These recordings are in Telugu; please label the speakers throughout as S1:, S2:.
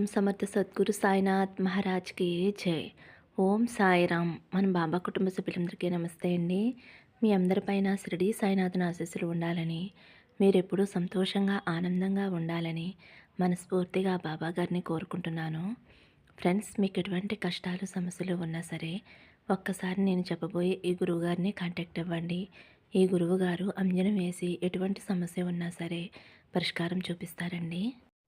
S1: ఓం సమర్థ సద్గురు సాయినాథ్ మహారాజ్కి జై. ఓం సాయిరామ్ మన బాబా కుటుంబ సభ్యులందరికీ నమస్తే అండి. మీ అందరిపైన షిరిడి సాయినాథుని ఆశీస్సులు ఉండాలని మీరెప్పుడూ సంతోషంగా ఆనందంగా ఉండాలని మనస్ఫూర్తిగా బాబా గారిని కోరుకుంటున్నాను. ఫ్రెండ్స్ మీకు ఎటువంటి కష్టాలు సమస్యలు ఉన్నా సరే ఒక్కసారి నేను చెప్పబోయే ఈ గురువుగారిని కాంటాక్ట్ అవ్వండి. ఈ గురువు గారు అంజనం వేసి ఎటువంటి సమస్య ఉన్నా సరే పరిష్కారం చూపిస్తారండి.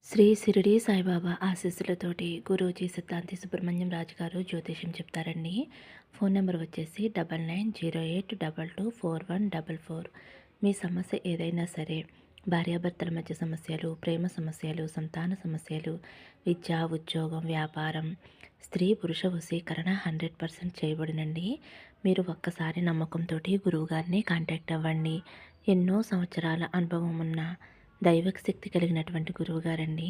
S1: శ్రీ సిరిడి సాయిబాబా ఆశీస్సులతోటి గురూజీ సిద్ధాంతి సుబ్రహ్మణ్యం రాజు గారు జ్యోతిష్యం చెప్తారండి. ఫోన్ నెంబర్ వచ్చేసి double nine zero eight double two four one double four. మీ సమస్య ఏదైనా సరే భార్యాభర్తల మధ్య సమస్యలు ప్రేమ సమస్యలు సంతాన సమస్యలు విద్య ఉద్యోగం వ్యాపారం స్త్రీ పురుష వశీకరణ హండ్రెడ్ పర్సెంట్ చేయబడినండి. మీరు ఒక్కసారి నమ్మకంతో గురువుగారిని కాంటాక్ట్ అవ్వండి. ఎన్నో సంవత్సరాల అనుభవం ఉన్న దైవక శక్తి కలిగినటువంటి గురువుగారండి.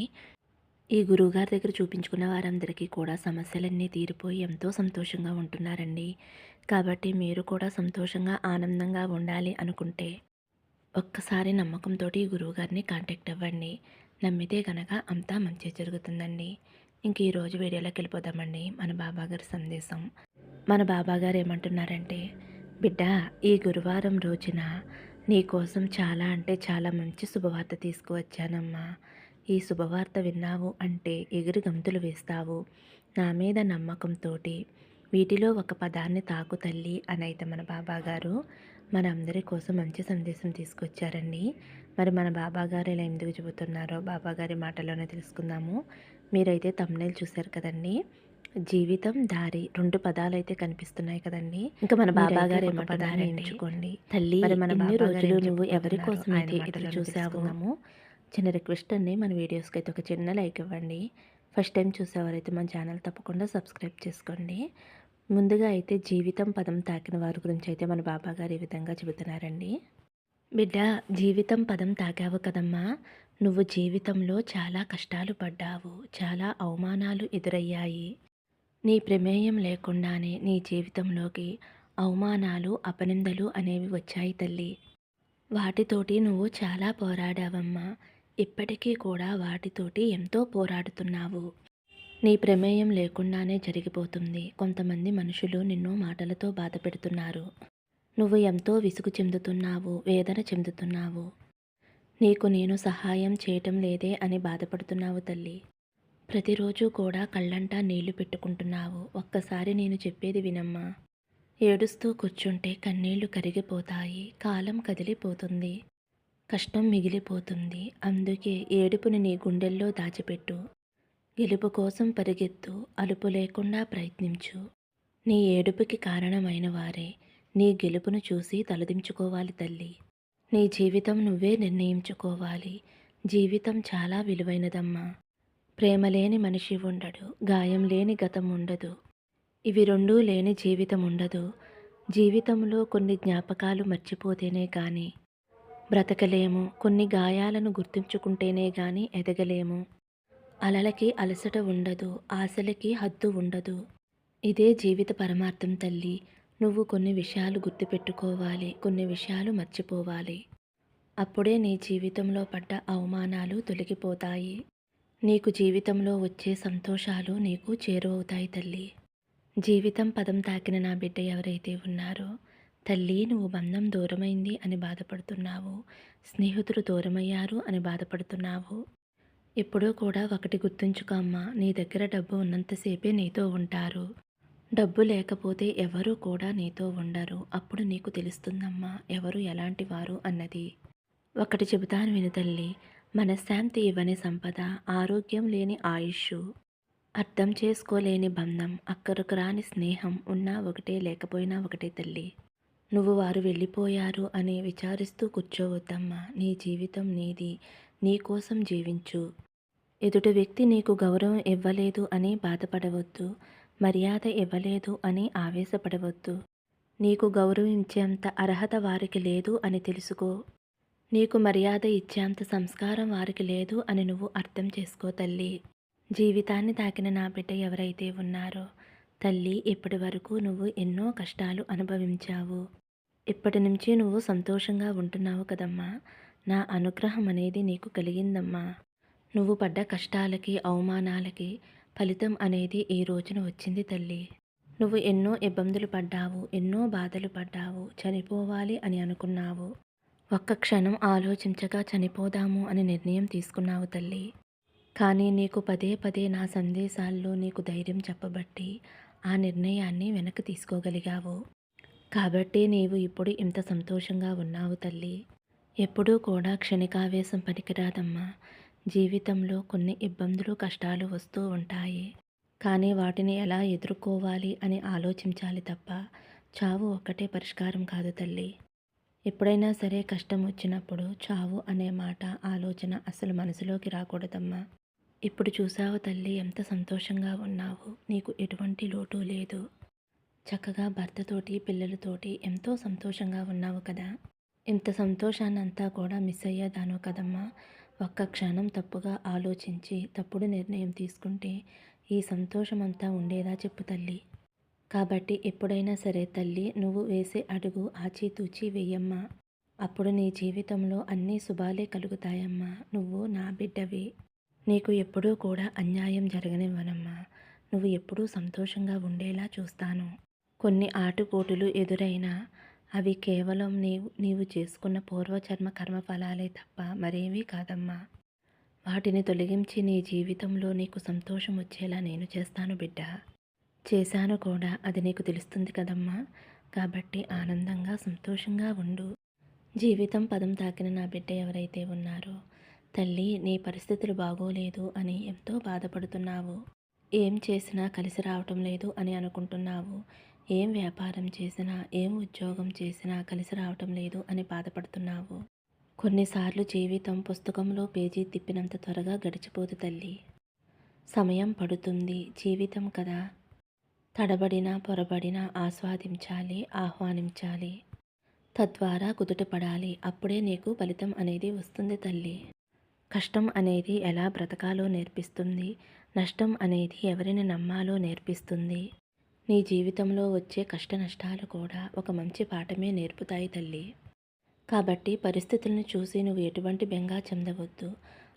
S1: ఈ గురువుగారి దగ్గర చూపించుకున్న వారందరికీ కూడా సమస్యలన్నీ తీరిపోయి ఎంతో సంతోషంగా ఉంటున్నారండి. కాబట్టి మీరు కూడా సంతోషంగా ఆనందంగా ఉండాలి అనుకుంటే ఒక్కసారి నమ్మకంతో ఈ గురువుగారిని కాంటాక్ట్ అవ్వండి. నమ్మితే కనుక అంతా మంచి జరుగుతుందండి. ఇంక ఈరోజు వీడియోలోకి వెళ్ళిపోదామండి. మన బాబాగారి సందేశం. మన బాబాగారు ఏమంటున్నారంటే బిడ్డ ఈ గురువారం రోజున నీకోసం చాలా అంటే చాలా మంచి శుభవార్త తీసుకువచ్చానమ్మా. ఈ శుభవార్త విన్నావు అంటే ఎగిరి గంతులు వేస్తావు. నా మీద నమ్మకంతో వీటిలో ఒక పదాన్ని తాకు తల్లి అని అయితే మన బాబా గారు మన అందరి కోసం మంచి సందేశం తీసుకొచ్చారండి. మరి మన బాబా గారు ఇలా ఎందుకు చెబుతున్నారో బాబా గారి మాటలోనే తెలుసుకుందాము. మీరైతే తమ్నేలు చూశారు కదండి. జీవితం దారి రెండు పదాలు అయితే కనిపిస్తున్నాయి కదండి. ఇంకా మన బాబా గారు ఏమో పదాన్ని ఎంచుకోండి. తల్లి మన ఎన్ని రోజులు నువ్వు ఎవరి కోసం అయితే ఎదురు చూసాము. చిన్న రిక్వెస్ట్ అండి మన వీడియోస్కి అయితే ఒక చిన్న లైక్ ఇవ్వండి. ఫస్ట్ టైం చూసేవారైతే మన ఛానల్ తప్పకుండా సబ్స్క్రైబ్ చేసుకోండి. ముందుగా అయితే జీవితం పదం తాకిన వారి గురించి అయితే మన బాబా గారు ఈ విధంగా చెబుతున్నారండి. బిడ్డ జీవితం పదం తాకావు కదమ్మా. నువ్వు జీవితంలో చాలా కష్టాలు పడ్డావు చాలా అవమానాలు ఎదురయ్యాయి. నీ ప్రమేయం లేకుండానే నీ జీవితంలోకి అవమానాలు అపనిందలు అనేవి వచ్చాయి తల్లి. వాటితోటి నువ్వు చాలా పోరాడావమ్మా. ఇప్పటికీ కూడా వాటితోటి ఎంతో పోరాడుతున్నావు. నీ ప్రమేయం లేకుండానే జరిగిపోతుంది. కొంతమంది మనుషులు నిన్ను మాటలతో బాధ పెడుతున్నారు నువ్వు ఎంతో విసుగు చెందుతున్నావు వేదన చెందుతున్నావు. నీకు నేను సహాయం చేయటం లేదే అని బాధపడుతున్నావు తల్లి. ప్రతిరోజు కూడా కళ్ళంటా నీళ్ళు పెట్టుకుంటున్నావు. ఒక్కసారి నేను చెప్పేది వినమ్మా. ఏడుస్తూ కూర్చుంటే కన్నీళ్ళు కరిగిపోతాయి. కాలం కదిలిపోతుంది. కష్టం మిగిలిపోతుంది. అందుకే ఏడుపుని నీ గుండెల్లో దాచిపెట్టు. గెలుపు కోసం పరిగెత్తు. అలుపు లేకుండా ప్రయత్నించు. నీ ఏడుపుకి కారణమైన వారే. నీ గెలుపును చూసి తలదించుకోవాలి తల్లి. నీ జీవితం నువ్వే నిర్ణయించుకోవాలి. జీవితం చాలా విలువైనదమ్మా. ప్రేమ లేని మనిషి ఉండడు గాయం లేని గతం ఉండదు ఇవి రెండూ లేని జీవితం ఉండదు జీవితంలో కొన్ని జ్ఞాపకాలు మర్చిపోతేనే కానీ బ్రతకలేము. కొన్ని గాయాలను గుర్తుంచుకుంటేనే కానీ ఎదగలేము. అలలకి అలసట ఉండదు ఆశలకి హద్దు ఉండదు. ఇదే జీవిత పరమార్థం తల్లి. నువ్వు కొన్ని విషయాలు గుర్తుపెట్టుకోవాలి కొన్ని విషయాలు మర్చిపోవాలి. అప్పుడే నీ జీవితంలో పడ్డ అవమానాలు తొలగిపోతాయి. నీకు జీవితంలో వచ్చే సంతోషాలు నీకు చేరువవుతాయి తల్లి. జీవితం పదం తాకిన నా బిడ్డ ఎవరైతే ఉన్నారో తల్లి నువ్వు బంధం దూరమైంది అని బాధపడుతున్నావు. స్నేహితులు దూరమయ్యారు అని బాధపడుతున్నావు. ఎప్పుడూ కూడా ఒకటి గుర్తుంచుకో అమ్మా నీ దగ్గర డబ్బు ఉన్నంతసేపే నీతో ఉంటారు. డబ్బు లేకపోతే ఎవరు కూడా నీతో ఉండరు. అప్పుడు నీకు తెలుస్తుందమ్మా ఎవరు ఎలాంటి వారు అన్నది. ఒకటి చెబుతాను విను తల్లి మనశ్శాంతి ఇవ్వని సంపద ఆరోగ్యం లేని ఆయుష్ అర్థం చేసుకోలేని బంధం అక్కరకు రాని స్నేహం ఉన్నా ఒకటే లేకపోయినా ఒకటే తల్లి. నువ్వు వారు వెళ్ళిపోయారు అని విచారిస్తూ కూర్చోవద్దమ్మా నీ జీవితం నీది నీ కోసం జీవించు. ఎదుటి వ్యక్తి నీకు గౌరవం ఇవ్వలేదు అని బాధపడవద్దు మర్యాద ఇవ్వలేదు అని ఆవేశపడవద్దు. నీకు గౌరవించేంత అర్హత వారికి లేదు అని తెలుసుకో. నీకు మర్యాద ఇచ్చేంత సంస్కారం వారికి లేదు అని నువ్వు అర్థం చేసుకో తల్లి. జీవితాన్ని తాకిన నా బిడ్డ ఎవరైతే ఉన్నారో తల్లి ఇప్పటి వరకు నువ్వు ఎన్నో కష్టాలు అనుభవించావు. ఇప్పటి నుంచి నువ్వు సంతోషంగా ఉంటున్నావు కదమ్మా. నా అనుగ్రహం అనేది నీకు కలిగిందమ్మా. నువ్వు పడ్డ కష్టాలకి అవమానాలకి ఫలితం అనేది ఈ రోజున వచ్చింది తల్లి. నువ్వు ఎన్నో ఇబ్బందులు పడ్డావు ఎన్నో బాధలు పడ్డావు చనిపోవాలి అని అనుకున్నావు. ఒక్క క్షణం ఆలోచించగా చనిపోదాము అని నిర్ణయం తీసుకున్నావు తల్లి. కానీ నీకు పదే పదే నా సందేశాల్లో నీకు ధైర్యం చెప్పబట్టి ఆ నిర్ణయాన్ని వెనక్కి తీసుకోగలిగావు. కాబట్టి నీవు ఇప్పుడు ఇంత సంతోషంగా ఉన్నావు తల్లి. ఎప్పుడూ కూడా క్షణికావేశం పనికిరాదమ్మా. జీవితంలో కొన్ని ఇబ్బందులు కష్టాలు వస్తూ ఉంటాయి. కానీ వాటిని ఎలా ఎదుర్కోవాలి అని ఆలోచించాలి తప్ప చావు ఒక్కటే పరిష్కారం కాదు తల్లి. ఎప్పుడైనా సరే కష్టం వచ్చినప్పుడు చావు అనే మాట ఆలోచన అసలు మనసులోకి రాకూడదమ్మా. ఇప్పుడు చూసావు తల్లి ఎంత సంతోషంగా ఉన్నావు. నీకు ఎటువంటి లోటు లేదు. చక్కగా భర్తతోటి పిల్లలతోటి ఎంతో సంతోషంగా ఉన్నావు కదా. ఇంత సంతోషాన్నంతా కూడా మిస్ అయ్యేదాను కదమ్మా. ఒక్క క్షణం తప్పుగా ఆలోచించి తప్పుడు నిర్ణయం తీసుకుంటే ఈ సంతోషం అంతా ఉండేదా చెప్పు తల్లి. కాబట్టి ఎప్పుడైనా సరే తల్లి నువ్వు వేసే అడుగు ఆచితూచి వెయ్యమ్మా అప్పుడు నీ జీవితంలో అన్ని శుభాలే కలుగుతాయమ్మా. నువ్వు నా బిడ్డవి. నీకు ఎప్పుడూ కూడా అన్యాయం జరగనివ్వనమ్మా. నువ్వు ఎప్పుడూ సంతోషంగా ఉండేలా చూస్తాను. కొన్ని ఆటుపోటులు ఎదురైనా అవి కేవలం నీవు నీవు చేసుకున్న పూర్వచర్మ కర్మఫలాలే తప్ప మరేమీ కాదమ్మా. వాటిని తొలగించి నీ జీవితంలో నీకు సంతోషం వచ్చేలా నేను చేస్తాను బిడ్డ. చేశాను కూడా. అది నీకు తెలుస్తుంది కదమ్మా. కాబట్టి ఆనందంగా సంతోషంగా ఉండు. జీవితం పదం తాకిన నా బిడ్డ ఎవరైతే ఉన్నారో తల్లి నీ పరిస్థితులు బాగోలేదు అని ఎంతో బాధపడుతున్నావు. ఏం చేసినా కలిసి రావటం లేదు అని అనుకుంటున్నావు. ఏం వ్యాపారం చేసినా ఏం ఉద్యోగం చేసినా కలిసి రావటం లేదు అని బాధపడుతున్నావు. కొన్నిసార్లు జీవితం పుస్తకంలో పేజీ తిప్పినంత త్వరగా గడిచిపోదు తల్లి. సమయం పడుతుంది. జీవితం కదా. తడబడినా పొరబడినా ఆస్వాదించాలి ఆహ్వానించాలి. తద్వారా కుదుటపడాలి. అప్పుడే నీకు ఫలితం అనేది వస్తుంది తల్లి. కష్టం అనేది ఎలా బ్రతకాలో నేర్పిస్తుంది. నష్టం అనేది ఎవరిని నమ్మాలో నేర్పిస్తుంది. నీ జీవితంలో వచ్చే కష్ట నష్టాలు కూడా ఒక మంచి పాఠమే నేర్పుతాయి తల్లి. కాబట్టి పరిస్థితులను చూసి నువ్వు ఎటువంటి బెంగా చెందవద్దు.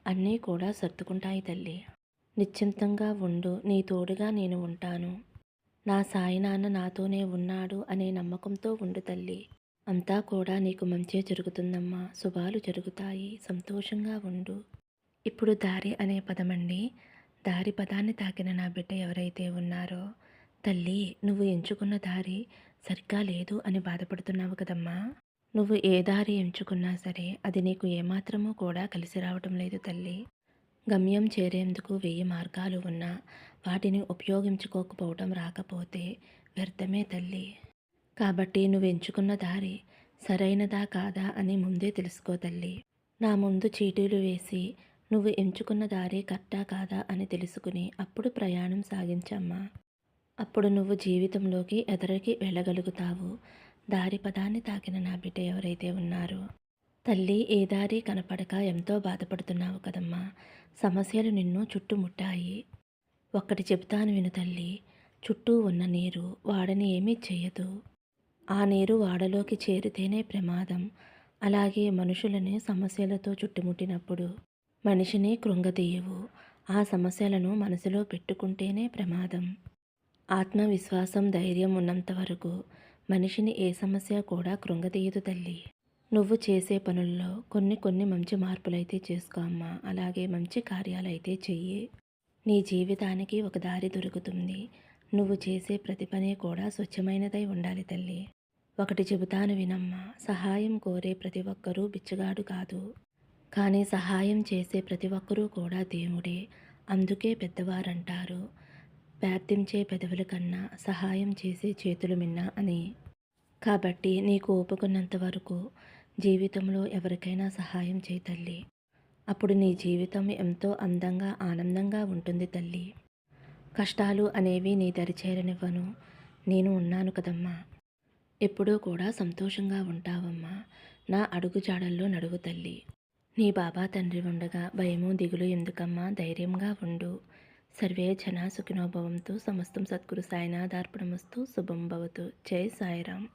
S1: అన్నీ కూడా సర్దుకుంటాయి తల్లి. నిశ్చింతంగా ఉండు. నీ తోడుగా నేను ఉంటాను. నా సాయినాన్న నాతోనే ఉన్నాడు అనే నమ్మకంతో ఉండు తల్లి. అంతా కూడా నీకు మంచే జరుగుతుందమ్మా. శుభాలు జరుగుతాయి. సంతోషంగా ఉండు. ఇప్పుడు దారి అనే పదమండి. దారి పదాన్ని తాకిన నా బిడ్డ ఎవరైతే ఉన్నారో తల్లి నువ్వు ఎంచుకున్న దారి సరిగ్గా లేదు అని బాధపడుతున్నావు కదమ్మా. నువ్వు ఏ దారి ఎంచుకున్నా సరే అది నీకు ఏమాత్రమూ కూడా కలిసి రావటం లేదు తల్లి. గమ్యం చేరేందుకు వెయ్యి మార్గాలు ఉన్నా వాటిని ఉపయోగించుకోకపోవటం రాకపోతే వ్యర్థమే తల్లి. కాబట్టి నువ్వు ఎంచుకున్న దారి సరైనదా కాదా అని ముందే తెలుసుకో తల్లి. నా ముందు చీటీలు వేసి నువ్వు ఎంచుకున్న దారి కరెక్టా కాదా అని తెలుసుకుని అప్పుడు ప్రయాణం సాగించమ్మా. అప్పుడు నువ్వు జీవితంలోకి ఎదరికి వెళ్ళగలుగుతావు. దారి పదాన్ని తాకిన నా బిడ్డ ఎవరైతే ఉన్నారో. తల్లి ఏ దారి కనపడక ఎంతో బాధపడుతున్నావు కదమ్మా. సమస్యలు నిన్ను చుట్టుముట్టాయి. ఒక్కటి చెబుతాను విను తల్లి చుట్టూ ఉన్న నీరు వాడని ఏమీ చేయదు ఆ నీరు వాడలోకి చేరితేనే ప్రమాదం. అలాగే మనుషులని సమస్యలతో చుట్టుముట్టినప్పుడు మనిషిని కృంగదీయవు. ఆ సమస్యలను మనసులో పెట్టుకుంటేనే ప్రమాదం. ఆత్మవిశ్వాసం ధైర్యం ఉన్నంత వరకు మనిషిని ఏ సమస్య కూడా కృంగతీయదు తల్లి. నువ్వు చేసే పనుల్లో కొన్ని కొన్ని మంచి మార్పులైతే చేసుకో అమ్మా. అలాగే మంచి కార్యాలైతే చెయ్యి. నీ జీవితానికి ఒక దారి దొరుకుతుంది. నువ్వు చేసే ప్రతి పని కూడా స్వచ్ఛమైనదై ఉండాలి తల్లి. ఒకటి చెబుతాను వినమ్మా. సహాయం కోరే ప్రతి ఒక్కరూ బిచ్చగాడు కాదు. కానీ సహాయం చేసే ప్రతి ఒక్కరూ కూడా దేవుడే. అందుకే పెద్దవారంటారు ప్రార్థించే పెదవుల కన్నా సహాయం చేసే చేతులు మిన్నా అని. కాబట్టి నీకు ఒప్పుకున్నంత వరకు జీవితంలో ఎవరికైనా సహాయం చేయి తల్లి. అప్పుడు నీ జీవితం ఎంతో అందంగా ఆనందంగా ఉంటుంది తల్లి. కష్టాలు అనేవి నీ దరిచేరనివ్వను నేను ఉన్నాను కదమ్మా. ఎప్పుడూ కూడా సంతోషంగా ఉంటావమ్మా. నా అడుగు జాడల్లో నడువు తల్లి. నీ బాబా తండ్రి ఉండగా భయము దిగులు ఎందుకమ్మా? ధైర్యంగా ఉండు. సర్వే జనా సుఖినోభవంతో సమస్తం సద్గురు సాయినాథార్పణమస్తు శుభం భవతు. జై సాయిరామ్.